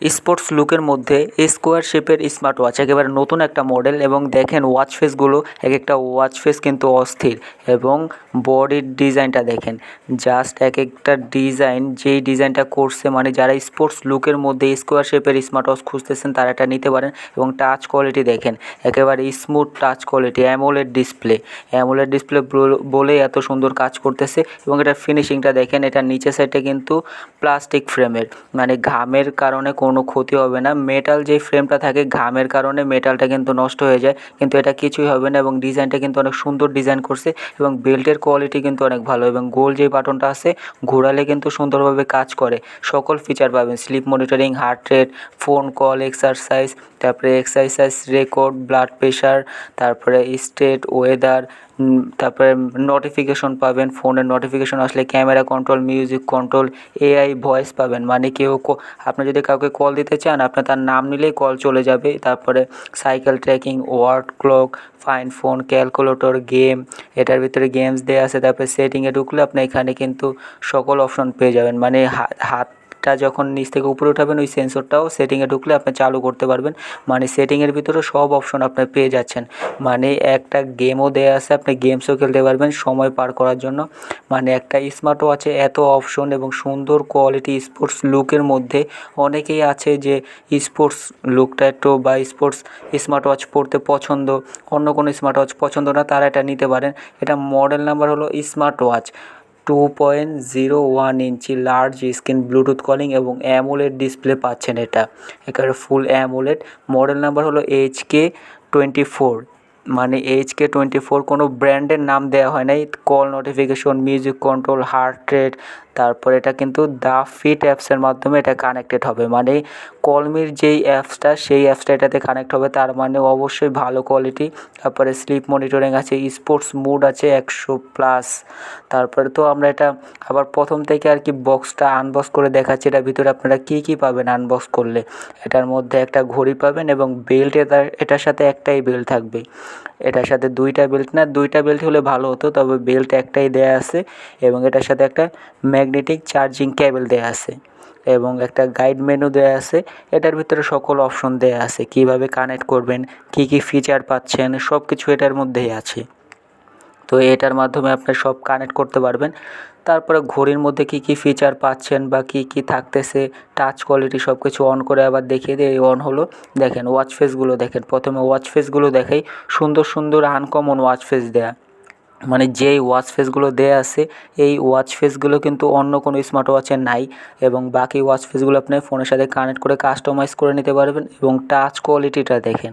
Sports লুকের মধ্যে square শেপের স্মার্ট ওয়াচ, একেবারে নতুন একটা মডেল এবং দেখেন ওয়াচ ফেসগুলো এক একটা ওয়াচ ফেস কিন্তু অস্থির এবং বডির ডিজাইনটা দেখেন। জাস্ট এক একটা ডিজাইন, যেই ডিজাইনটা করছে মানে যারা স্পোর্টস লুকের মধ্যে স্কোয়ার শেপের স্মার্ট ওয়াচ খুঁজতেছেন তারা এটা নিতে পারেন এবং টাচ কোয়ালিটি দেখেন, একেবারে smooth touch quality, AMOLED display. AMOLED display বলে এত সুন্দর কাজ করতেছে এবং এটার ফিনিশিংটা দেখেন, এটা নিচে সাইডে কিন্তু প্লাস্টিক ফ্রেমের মানে ঘামের কারণে কোনো ক্ষতি হবে না। মেটাল যে ফ্রেমটা থাকে ঘামের কারণে মেটালটা কিন্তু নষ্ট হয়ে যায়। কিন্তু এটা কিছুই হবে না এবং ডিজাইনটা কিন্তু অনেক সুন্দর ডিজাইন করছে এবং বেল্টের কোয়ালিটি কিন্তু অনেক ভালো এবং গোল যে বাটনটা আছে, ঘোরালে কিন্তু সুন্দরভাবে কাজ করে। সকল ফিচার পাবেন। Sleep monitoring heart rate phone call exercise তারপরে এক্সারসাইজ রেকর্ড ব্লাড প্রেশার তারপরে স্টেট ওয়েদার তারপরে নোটিফিকেশন পাবেন ফোনের নোটিফিকেশন আসলে camera control music control AI voice পাবেন। মানে কেউ আপনি যদি কাউকে কল দিতে চান, আপনার তার নাম নিলেই কল চলে যাবে। তারপরে cycle tracking world clock find phone calculator game এটার ভিতরে গেমস দেওয়া আছে। তারপরে সেটিংয়ে ঢুকলে আপনি এখানে কিন্তু সকল অপশন পেয়ে যাবেন। মানে হাত টা যখন নিচ থেকে উপরে উঠাবেন, ওই সেন্সরটাও সেটিংয়ে ঢুকলে আপনি চালু করতে পারবেন। মানে সেটিংয়ের ভিতরে সব অপশন আপনি পেয়ে যাচ্ছেন। মানে একটা গেমও দেওয়া আছে, আপনি গেমসও খেলতে পারবেন সময় পার করার জন্য। মানে একটা স্মার্ট ওয়াচে এত অপশন এবং সুন্দর কোয়ালিটি স্পোর্টস লুকের মধ্যে অনেকেই আছে যে স্পোর্টস লুকটা একটু বা স্পোর্টস স্মার্ট ওয়াচ পড়তে পছন্দ, অন্য কোনো স্মার্ট ওয়াচ পছন্দ না, তারা এটা নিতে পারেন। এটা মডেল নাম্বার হলো smart watch two point zero one inch large screen Bluetooth calling এবং অ্যামোলেড ডিসপ্লে পাচ্ছেন এটা। এখানে ফুল অ্যামোলেড মডেল নাম্বার হলো এইচ কে টোয়েন্টি ফোর মানে এইচ কে টোয়েন্টি ফোর কোনো ব্র্যান্ডের নাম দেওয়া হয় নাই। Call notification music control heart rate তারপর এটা কিন্তু দ্য ফিট অ্যাপসের মাধ্যমে এটা কানেক্টেড হবে। মানে কলমির যেই অ্যাপসটা সেই অ্যাপসটা এটাতে কানেক্ট হবে। তার মানে অবশ্যই ভালো কোয়ালিটি তারপরে স্লিপ মনিটরিং আছে স্পোর্টস মুড আছে একশো প্লাস তারপরে তো আমরা এটা আবার প্রথম থেকে আর কি বক্সটা আনবক্স করে দেখাচ্ছি। এটার ভিতরে আপনারা কী কী পাবেন আনবক্স করলে? এটার মধ্যে একটা ঘড়ি পাবেন এবং বেল্ট এটা এটার সাথে একটাই বেল্ট থাকবে। এটার সাথে দুইটা বেল্ট না, দুইটা বেল্ট হলে ভালো হতো, তবে বেল্ট একটাই দেয়া আছে এবং এটার সাথে একটা ম্যাগনেটিক চার্জিং কেবল দেয়া আছে এবং একটা গাইড মেনু দেওয়া আছে। এটার ভিতরে সকল অপশন দেওয়া আছে, কীভাবে কানেক্ট করবেন, কি কি ফিচার পাচ্ছেন সব কিছু এটার মধ্যেই আছে। তো এটার মাধ্যমে আপনি সব কানেক্ট করতে পারবেন। তারপরে ঘড়ির মধ্যে কি কি ফিচার পাচ্ছেন বা কি কি থাকতেছে টাচ কোয়ালিটি সব কিছু অন করে আবার দেখিয়ে দিয়ে অন হলো। দেখেন ওয়াচ ফেসগুলো দেখেন। প্রথমে ওয়াচ ফেসগুলো দেখাই। সুন্দর সুন্দর আনকমন ওয়াচ ফেস দেয়া। মানে যেই ওয়াচ ফেসগুলো দেয়া আছে, এই ওয়াচ ফেসগুলো কিন্তু অন্য কোনো স্মার্ট ওয়াচে নাই এবং বাকি ওয়াচ ফেসগুলো আপনি ফোনের সাথে কানেক্ট করে কাস্টমাইজ করে নিতে পারবেন এবং টাচ কোয়ালিটিটা দেখেন।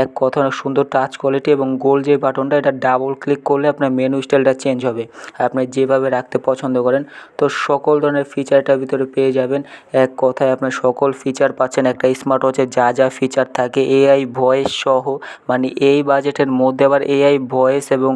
এক কথা সুন্দর টাচ কোয়ালিটি এবং গোল যে বাটনটা এটা ডাবল ক্লিক করলে আপনার মেনু স্টাইলটা চেঞ্জ হবে। আপনি যেভাবে রাখতে পছন্দ করেন, তো সকল ধরনের ফিচারটার ভিতরে পেয়ে যাবেন। এক কথায় আপনার সকল ফিচার পাচ্ছেন, একটা স্মার্ট ওয়াচে যা যা ফিচার থাকে এআই ভয়েস সহ মানে এই বাজেটের মধ্যে আবার এআই ভয়েস এবং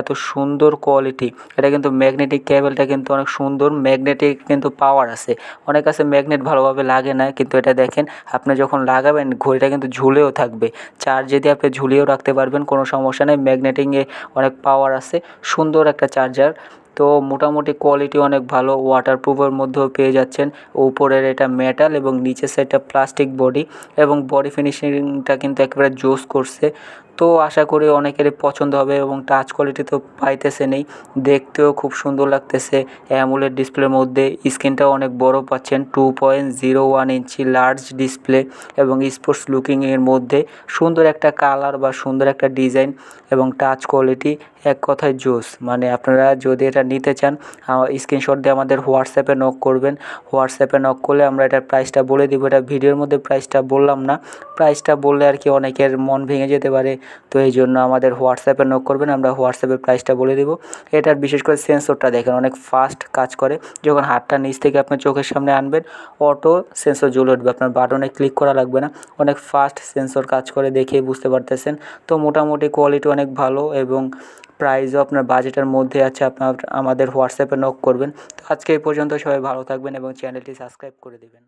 এত সুন্দর কোয়ালিটি এটা কিন্তু ম্যাগনেটিক কেবেলটা কিন্তু অনেক সুন্দর ম্যাগনেটিক কিন্তু পাওয়ার আছে। অনেক আছে ম্যাগনেট ভালোভাবে লাগে না, কিন্তু এটা দেখেন, আপনি যখন লাগাবেন, ঘড়িটা কিন্তু ঝুলেও থাকবে। চার্জে দিয়ে আপনি ঝুলিয়েও রাখতে পারবেন, কোনো সমস্যা নেই ম্যাগনেটিংয়ে অনেক পাওয়ার আছে। সুন্দর একটা চার্জার তো মোটামুটি কোয়ালিটি অনেক ভালো ওয়াটারপ্রুফের মধ্যেও পেয়ে যাচ্ছেন। উপরের এটা মেটাল এবং নিচের সাইডটা প্লাস্টিক বডি এবং বডি ফিনিশিংটা কিন্তু একেবারে জোস করছে। তো আশা করি অনেকেরই পছন্দ হবে এবং টাচ কোয়ালিটি তো পাইতেছে নেই। দেখতেও খুব সুন্দর লাগতেছে। অ্যামুলের ডিসপ্লের মধ্যে স্ক্রিনটাও অনেক বড় পাচ্ছেন two point zero one inch large display এবং স্পোর্টস লুকিংয়ের মধ্যে সুন্দর একটা কালার বা সুন্দর একটা ডিজাইন এবং টাচ কোয়ালিটি এক কথায় জোস। মানে আপনারা যদি এটা নিতে চান স্ক্রিনশট দিয়ে আমাদের হোয়াটসঅ্যাপে নক করবেন। হোয়াটসঅ্যাপে নক করলে আমরা এটার প্রাইসটা বলে দিব। এটা ভিডিওর মধ্যে প্রাইসটা বললাম না। প্রাইসটা বললে আর কি অনেকের মন ভেঙে যেতে পারে। তো এই জন্য আমাদের হোয়াটসঅ্যাপে নক করবেন, আমরা হোয়াটসঅ্যাপের প্রাইসটা বলে দেবো। এটার বিশেষ করে সেন্সরটা দেখেন, অনেক ফাস্ট কাজ করে। যখন হাতটা নিচ থেকে আপনার চোখের সামনে আনবেন অটো সেন্সর জ্বলে উঠবে। আপনার বাটনে ক্লিক করা লাগবে না। অনেক ফাস্ট সেন্সর কাজ করে দেখে বুঝতে পারতেছেন। তো মোটামুটি কোয়ালিটি অনেক ভালো এবং প্রাইসও আপনার বাজেটের মধ্যে আছে, আপনার, আমাদের হোয়াটসঅ্যাপে নক করবেন। তো আজকে এই পর্যন্ত সবাই ভালো থাকবেন এবং চ্যানেলটি সাবস্ক্রাইব করে দেবেন।